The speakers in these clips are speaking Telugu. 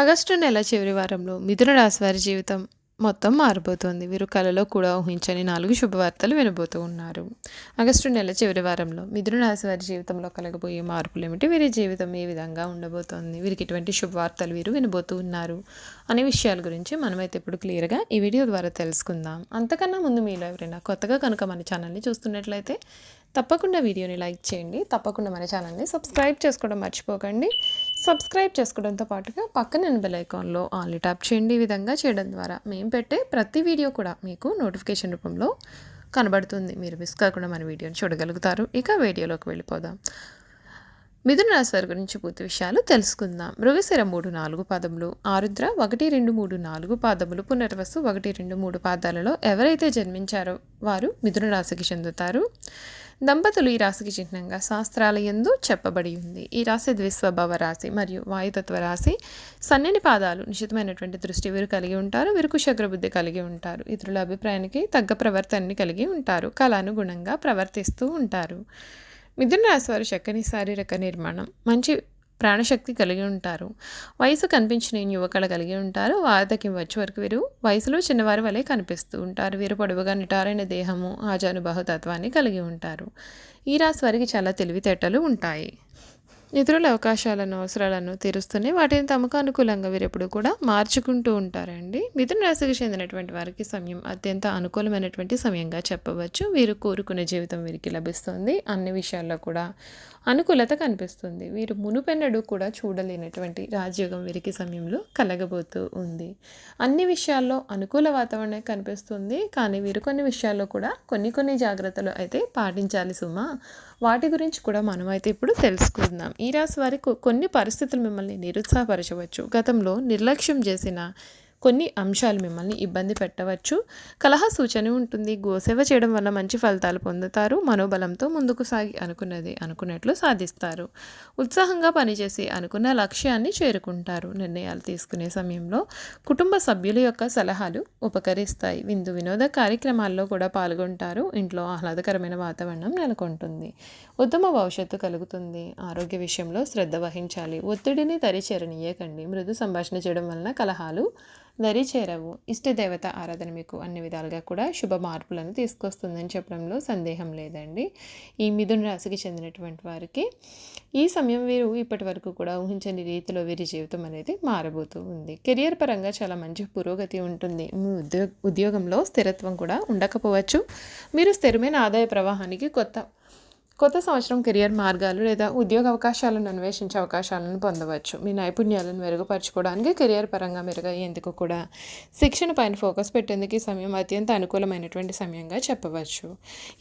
ఆగస్టు నెల చివరి వారంలో మిథున రాశి వారి జీవితం మొత్తం మారిపోతుంది. వీరు కళలో కూడా ఊహించని నాలుగు శుభవార్తలు వినబోతూ ఉన్నారు. ఆగస్టు నెల చివరి వారంలో మిథున రాశి వారి జీవితంలో కలగబోయే మార్పులు ఏమిటి వీరి జీవితం ఏ విధంగా ఉండబోతోంది? వీరికి ఎటువంటి శుభవార్తలు వీరు వినబోతూ ఉన్నారు? అనే విషయాల గురించి మనమైతే ఇప్పుడు క్లియర్గా ఈ వీడియో ద్వారా తెలుసుకుందాం. అంతకన్నా ముందు మీలో ఎవరైనా కొత్తగా కనుక మన ఛానల్ని చూస్తున్నట్లయితే తప్పకుండా వీడియోని లైక్ చేయండి. తప్పకుండా మన ఛానల్ని సబ్స్క్రైబ్ చేసుకోవడం మర్చిపోకండి. సబ్స్క్రైబ్ చేసుకోవడంతో పాటుగా పక్కన బెల్ ఐకాన్లో ఆల్ ట్యాప్ చేయండి ఈ విధంగా చేయడం ద్వారా మేము పెట్టే ప్రతి వీడియో కూడా మీకు నోటిఫికేషన్ రూపంలో కనబడుతుంది. మీరు మిస్ కాకుండా మన వీడియోని చూడగలుగుతారు. ఇక వీడియోలోకి వెళ్ళిపోదాం. మిథున రాశి వారి గురించి పూర్తి విషయాలు తెలుసుకుందాం. మృగశిర మూడు నాలుగు పాదములు ఆరుద్ర ఒకటి రెండు మూడు నాలుగు పాదములు పునర్వసు ఒకటి రెండు మూడు పాదాలలో ఎవరైతే జన్మించారో వారు మిథున రాశికి చెందుతారు. దంపతులు ఈ రాశికి చిహ్నంగా శాస్త్రాల ఎందు చెప్పబడి ఉంది. ఈ రాశి ద్విస్వభావ రాశి మరియు వాయుతత్వ రాశి. సన్నని పాదాలు నిశ్చితమైనటువంటి దృష్టి వీరు కలిగి ఉంటారు. వీరు కుశగ్రబుద్ధి కలిగి ఉంటారు. ఇతరుల అభిప్రాయానికి తగ్గ ప్రవర్తనని కలిగి ఉంటారు. కళానుగుణంగా ప్రవర్తిస్తూ ఉంటారు. మిథున రాశి వారు చక్కని శారీరక నిర్మాణం. మంచి ప్రాణశక్తి కలిగి ఉంటారు. వయసు కనిపించిన యువకళ కలిగి ఉంటారు. వార్ధక్యం వచ్చే వరకు వీరు వయసులో చిన్నవారి వలె కనిపిస్తూ ఉంటారు. వీరు పొడవుగా నిటారైన దేహము ఆజానుబాహుతత్వాన్ని కలిగి ఉంటారు. ఈ రాశి వారికి చాలా తెలివితేటలు ఉంటాయి. ఇతరుల అవకాశాలను అవసరాలను తీరుస్తూనే వాటిని తమకు అనుకూలంగా వీరెప్పుడు కూడా మార్చుకుంటూ ఉంటారండి. మిథున రాశికి చెందినటువంటి వారికి సమయం అత్యంత అనుకూలమైనటువంటి సమయంగా చెప్పవచ్చు. వీరు కోరుకునే జీవితం వీరికి లభిస్తుంది. అన్ని విషయాల్లో కూడా అనుకూలత కనిపిస్తుంది. వీరు మునుపెన్నడు కూడా చూడలేనటువంటి రాజయోగం వీరికి సమయంలో కలగబోతూ ఉంది. అన్ని విషయాల్లో అనుకూల వాతావరణం కనిపిస్తుంది. కానీ వీరు కొన్ని విషయాల్లో కూడా కొన్ని కొన్ని జాగ్రత్తలు అయితే పాటించాలి సుమా. వాటి గురించి కూడా మనం అయితే ఇప్పుడు తెలుసుకుందాం. ఈ రాశి వారికి కొన్ని పరిస్థితులు మిమ్మల్ని నిరుత్సాహపరచవచ్చు. గతంలో నిర్లక్ష్యం చేసిన కొన్ని అంశాలు మిమ్మల్ని ఇబ్బంది పెట్టవచ్చు. కలహ సూచన ఉంటుంది. గోసేవ చేయడం వల్ల మంచి ఫలితాలు పొందుతారు. మనోబలంతో ముందుకు సాగి అనుకున్నది అనుకున్నట్లు సాధిస్తారు. ఉత్సాహంగా పనిచేసి అనుకున్న లక్ష్యాన్ని చేరుకుంటారు. నిర్ణయాలు తీసుకునే సమయంలో కుటుంబ సభ్యుల యొక్క సలహాలు ఉపకరిస్తాయి. విందు వినోద కార్యక్రమాల్లో కూడా పాల్గొంటారు. ఇంట్లో ఆహ్లాదకరమైన వాతావరణం నెలకొంటుంది. ఉత్తమ భవిష్యత్తు కలుగుతుంది. ఆరోగ్య విషయంలో శ్రద్ధ వహించాలి. ఒత్తిడిని తరిచేరనీయకండి. మృదు సంభాషణ చేయడం వలన కలహాలు దరి చేరవు. ఇష్టదేవత ఆరాధన మీకు అన్ని విధాలుగా కూడా శుభ మార్పులను తీసుకొస్తుందని చెప్పడంలో సందేహం లేదండి. ఈ మిథున రాశికి చెందినటువంటి వారికి ఈ సమయం వీరు ఇప్పటి వరకు కూడా ఊహించని రీతిలో వీరి జీవితం అనేది మారబోతూ ఉంది. కెరియర్ పరంగా చాలా మంచి పురోగతి ఉంటుంది. మీ ఉద్యోగ ఉద్యోగంలో స్థిరత్వం కూడా ఉండకపోవచ్చు. మీరు స్థిరమైన ఆదాయ ప్రవాహానికి కొత్త కొత్త సంవత్సరం కెరియర్ మార్గాలు లేదా ఉద్యోగ అవకాశాలను అన్వేషించే అవకాశాలను పొందవచ్చు. మీ నైపుణ్యాలను మెరుగుపరచుకోవడానికి కెరియర్ పరంగా మెరుగయ్యేందుకు కూడా శిక్షణ పైన ఫోకస్ పెట్టేందుకు ఈ సమయం అత్యంత అనుకూలమైనటువంటి సమయంగా చెప్పవచ్చు.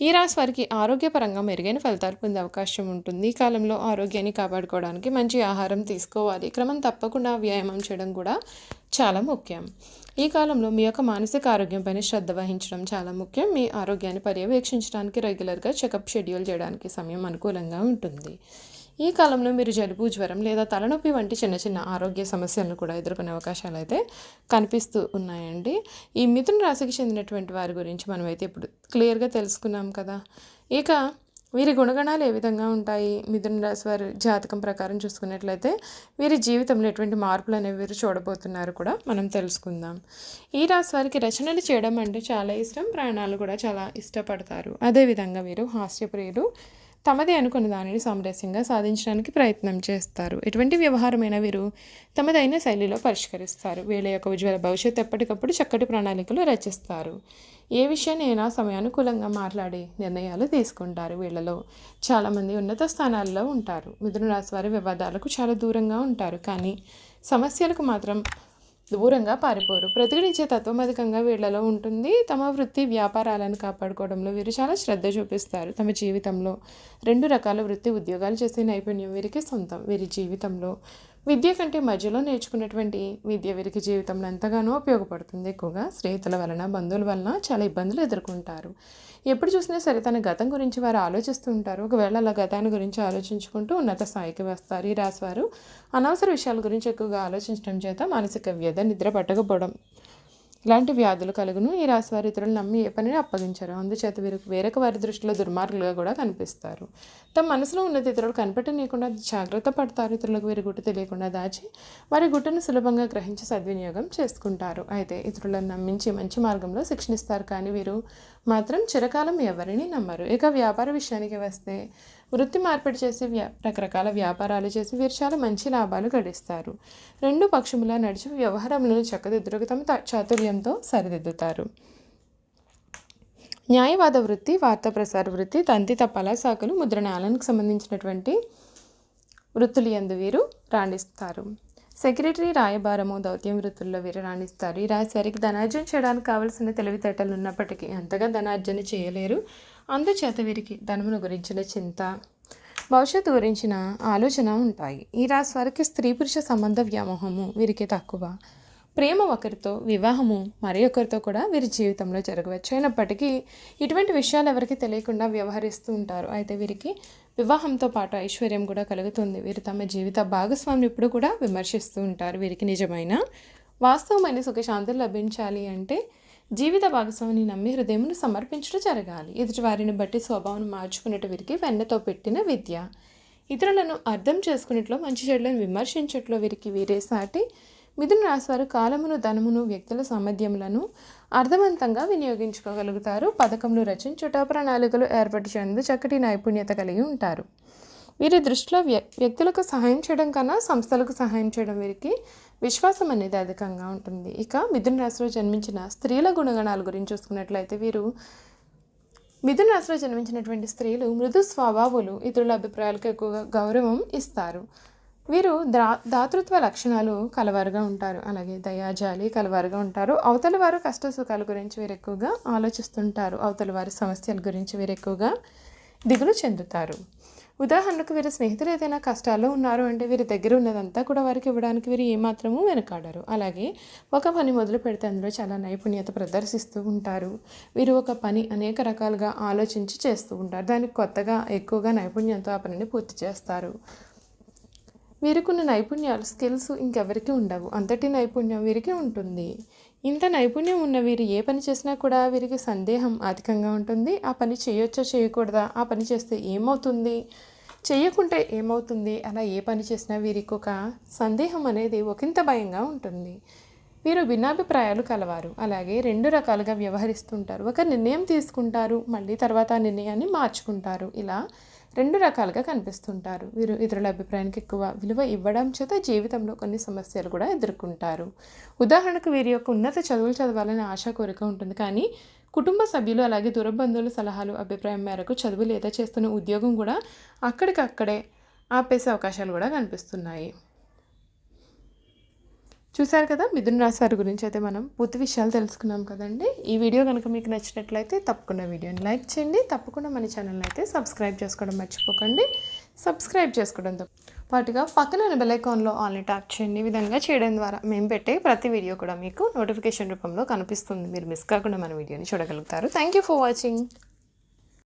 ఈ రాశి వారికి ఆరోగ్యపరంగా మెరుగైన ఫలితాలు పొందే అవకాశం ఉంటుంది. ఈ కాలంలో ఆరోగ్యాన్ని కాపాడుకోవడానికి మంచి ఆహారం తీసుకోవాలి. క్రమం తప్పకుండా వ్యాయామం చేయడం కూడా చాలా ముఖ్యం. ఈ కాలంలో మీ యొక్క మానసిక ఆరోగ్యంపైన శ్రద్ధ వహించడం చాలా ముఖ్యం. మీ ఆరోగ్యాన్ని పర్యవేక్షించడానికి రెగ్యులర్గా చెకప్ షెడ్యూల్ చేయడానికి సమయం అనుకూలంగా ఉంటుంది. ఈ కాలంలో మీరు జలుబు జ్వరం లేదా తలనొప్పి వంటి చిన్న చిన్న ఆరోగ్య సమస్యలను కూడా ఎదుర్కొనే అవకాశాలు అయితే కనిపిస్తూ ఉన్నాయండి. ఈ మిథున రాశికి చెందినటువంటి వారి గురించి మనమైతే ఇప్పుడు క్లియర్గా తెలుసుకున్నాం కదా. ఇక వీరి గుణగణాలు ఏ విధంగా ఉంటాయి? మిథున రాశి వారి జాతకం ప్రకారం చూసుకున్నట్లయితే వీరి జీవితంలో ఎటువంటి మార్పులు అనేవి వీరు చూడబోతున్నారు కూడా మనం తెలుసుకుందాం. ఈ రాశి వారికి రచనలు చేయడం అంటే చాలా ఇష్టం ప్రయాణాలు కూడా చాలా ఇష్టపడతారు. అదేవిధంగా వీరు హాస్యప్రియులు తమదే అనుకున్న దానిని సామరస్యంగా సాధించడానికి ప్రయత్నం చేస్తారు. ఎటువంటి వ్యవహారమైన వీరు తమదైన శైలిలో పరిష్కరిస్తారు. వీళ్ళ యొక్క ఉజ్వల భవిష్యత్తు ఎప్పటికప్పుడు చక్కటి ప్రణాళికలు రచిస్తారు. ఏ విషయాన్నైనా సమయానుకూలంగా మాట్లాడి నిర్ణయాలు తీసుకుంటారు. వీళ్ళలో చాలామంది ఉన్నత స్థానాల్లో ఉంటారు. మిథున రాశి వారి వివాదాలకు చాలా దూరంగా ఉంటారు. కానీ సమస్యలకు మాత్రం దూరంగా పారిపోరు. ప్రతిఘటించే తత్వం అధికంగా వీళ్ళలో ఉంటుంది. తమ వృత్తి వ్యాపారాలను కాపాడుకోవడంలో వీరు చాలా శ్రద్ధ చూపిస్తారు. తమ జీవితంలో రెండు రకాల వృత్తి ఉద్యోగాలు చేసే నైపుణ్యం వీరికి సొంతం. వీరి జీవితంలో విద్య కంటే మధ్యలో నేర్చుకున్నటువంటి విద్య వీరికి జీవితంలో ఎంతగానో ఉపయోగపడుతుంది. ఎక్కువగా స్నేహితుల వలన బంధువుల వలన చాలా ఇబ్బందులు ఎదుర్కొంటారు. ఎప్పుడు చూసినా సరే తన గతం గురించి వారు ఆలోచిస్తూ ఉంటారు. ఒకవేళ అలా గతాన్ని గురించి ఆలోచించుకుంటూ ఉన్నత స్థాయికి వస్తారు. ఈ రాశివారు అనవసర విషయాల గురించి ఎక్కువగా ఆలోచించడం చేత మానసిక వ్యధ నిద్ర పట్టకపోవడం ఇలాంటి వ్యాధులు కలుగును. ఈ రాశి వారి ఇతరులు నమ్మి ఏ పనిని అప్పగించారు. అందుచేత వీరికి వేరొక వారి దృష్టిలో దుర్మార్గులుగా కూడా కనిపిస్తారు. తమ మనసులో ఉన్నది ఇతరులు కనిపెట్టనీయకుండా జాగ్రత్త పడతారు. ఇతరులకు వీరి గుట్టు తెలియకుండా దాచి వారి గుట్టును సులభంగా గ్రహించి సద్వినియోగం చేసుకుంటారు. అయితే ఇతరులను నమ్మించి మంచి మార్గంలో శిక్షణిస్తారు. కానీ వీరు మాత్రం చిరకాలం ఎవరిని నమ్మరు. ఇక వ్యాపార విషయానికి వస్తే వృత్తి మార్పిడి చేసి వ్యా రకరకాల వ్యాపారాలు చేసి వీరు చాలా మంచి లాభాలు గడిస్తారు. రెండు పక్షములా నడిచి వ్యవహారములను చక్కదిద్దురకు తమ త- చాతుర్యంతో సరిదిద్దుతారు. న్యాయవాద వృత్తి వార్తా ప్రసార వృత్తి తంతి తపాలా శాఖలు ముద్రణాలకు సంబంధించినటువంటి వృత్తులు ఎందు వీరు రాణిస్తారు. సెక్రటరీ రాయబారము దౌత్యం వృత్తుల్లో వీరు రాణిస్తారు. ఈ రాశి వారికి ధనార్జన చేయడానికి కావలసిన తెలివితేటలు ఉన్నప్పటికీ అంతగా ధనార్జన చేయలేరు. అందుచేత వీరికి ధనమును గురించిన చింత భవిష్యత్తు గురించిన ఆలోచన ఉంటాయి. ఈ రాశి వారికి స్త్రీ పురుష సంబంధ వ్యామోహము వీరికి తక్కువ. ప్రేమ ఒకరితో వివాహము మరి ఒకరితో కూడా వీరి జీవితంలో జరగవచ్చు. అయినప్పటికీ ఇటువంటి విషయాలు ఎవరికి తెలియకుండా వ్యవహరిస్తూ ఉంటారు. అయితే వీరికి వివాహంతో పాటు ఐశ్వర్యం కూడా కలుగుతుంది. వీరు తమ జీవిత భాగస్వామిని ఇప్పుడు కూడా విమర్శిస్తూ ఉంటారు. వీరికి నిజమైన వాస్తవమైన సుఖశాంతులు లభించాలి అంటే జీవిత భాగస్వామిని నమ్మి హృదయమును సమర్పించడం జరగాలి. ఎదుటి వారిని బట్టి స్వభావం మార్చుకునేట వీరికి వెన్నతో పెట్టిన విద్య. ఇతరులను అర్థం చేసుకునేట్లో మంచి చెడులను విమర్శించట్లో వీరికి వీరే సాటి. మిథున రాశివారు కాలమును ధనమును వ్యక్తుల సామర్థ్యములను అర్థవంతంగా వినియోగించుకోగలుగుతారు. పథకములు రచించుట ప్రణాళికలు ఏర్పరిచేందుకు చక్కటి నైపుణ్యత కలిగి ఉంటారు. వీరి దృష్టిలో వ్య వ్యక్తులకు సహాయం చేయడం కన్నా సంస్థలకు సహాయం చేయడం వీరికి విశ్వాసం అనేది అధికంగా ఉంటుంది. ఇక మిథున రాశిలో జన్మించిన స్త్రీల గుణగణాల గురించి చూసుకున్నట్లయితే వీరు మిథున రాశిలో జన్మించినటువంటి స్త్రీలు మృదు స్వభావులు ఇతరుల అభిప్రాయాలకు ఎక్కువగా గౌరవం ఇస్తారు. వీరు దా దాతృత్వ లక్షణాలు కలవారుగా ఉంటారు. అలాగే దయాజాలి కలవారుగా ఉంటారు. అవతల వారు కష్ట సుఖాల గురించి వీరు ఎక్కువగా ఆలోచిస్తుంటారు. అవతల వారి సమస్యల గురించి వీరు ఎక్కువగా దిగులు చెందుతారు. ఉదాహరణకు వీరి స్నేహితులు ఏదైనా కష్టాల్లో ఉన్నారు అంటే వీరి దగ్గర ఉన్నదంతా కూడా వారికి ఇవ్వడానికి వీరు ఏమాత్రము వెనకాడరు. అలాగే ఒక పని మొదలు పెడితే అందులో చాలా నైపుణ్యత ప్రదర్శిస్తూ ఉంటారు. వీరు ఒక పని అనేక రకాలుగా ఆలోచించి చేస్తూ ఉంటారు. దానికి కొత్తగా ఎక్కువగా నైపుణ్యంతో ఆ పనిని పూర్తి చేస్తారు. వీరికున్న నైపుణ్యాలు స్కిల్స్ ఇంకెవరికి ఉండవు. అంతటి నైపుణ్యం వీరికి ఉంటుంది. ఇంత నైపుణ్యం ఉన్న వీరు ఏ పని చేసినా కూడా వీరికి సందేహం అధికంగా ఉంటుంది. ఆ పని చేయొచ్చా చేయకూడదా? ఆ పని చేస్తే ఏమవుతుంది? చేయకుంటే ఏమవుతుంది? అలా ఏ పని చేసినా వీరికి ఒక సందేహం అనేది ఒకంత భయంగా ఉంటుంది. వీరు భిన్నాభిప్రాయాలు కలవారు. అలాగే రెండు రకాలుగా వ్యవహరిస్తుంటారు. ఒక నిర్ణయం తీసుకుంటారు మళ్ళీ తర్వాత ఆ నిర్ణయాన్ని మార్చుకుంటారు. ఇలా రెండు రకాలుగా కనిపిస్తుంటారు. వీరు ఇతరుల అభిప్రాయానికి ఎక్కువ విలువ ఇవ్వడం చేత జీవితంలో కొన్ని సమస్యలు కూడా ఎదుర్కొంటారు. ఉదాహరణకు వీరి యొక్క ఉన్నత చదువులు చదవాలని ఆశ కోరిక ఉంటుంది. కానీ కుటుంబ సభ్యులు అలాగే దూరబంధువుల సలహాలు అభిప్రాయం మేరకు చదువు లేదా చేస్తున్న ఉద్యోగం కూడా అక్కడికక్కడే ఆపేసే అవకాశాలు కూడా కనిపిస్తున్నాయి. చూసారు కదా మిథున రాశి వారి గురించి అయితే మనం పూర్తి విషయాలు తెలుసుకున్నాం కదండి. ఈ వీడియో కనుక మీకు నచ్చినట్లయితే తప్పకుండా వీడియోని లైక్ చేయండి. తప్పకుండా మన ఛానల్ని అయితే సబ్స్క్రైబ్ చేసుకోవడం మర్చిపోకండి. సబ్స్క్రైబ్ చేసుకోవడంతో పాటుగా పక్కన బెలైకాన్లో బెల్ ఆన్లైన్ ట్యాప్ చేయండి. విధంగా చేయడం ద్వారా మేము పెట్టే ప్రతి వీడియో కూడా మీకు నోటిఫికేషన్ రూపంలో కనిపిస్తుంది. మీరు మిస్ కాకుండా మన వీడియోని చూడగలుగుతారు. Thank you for watching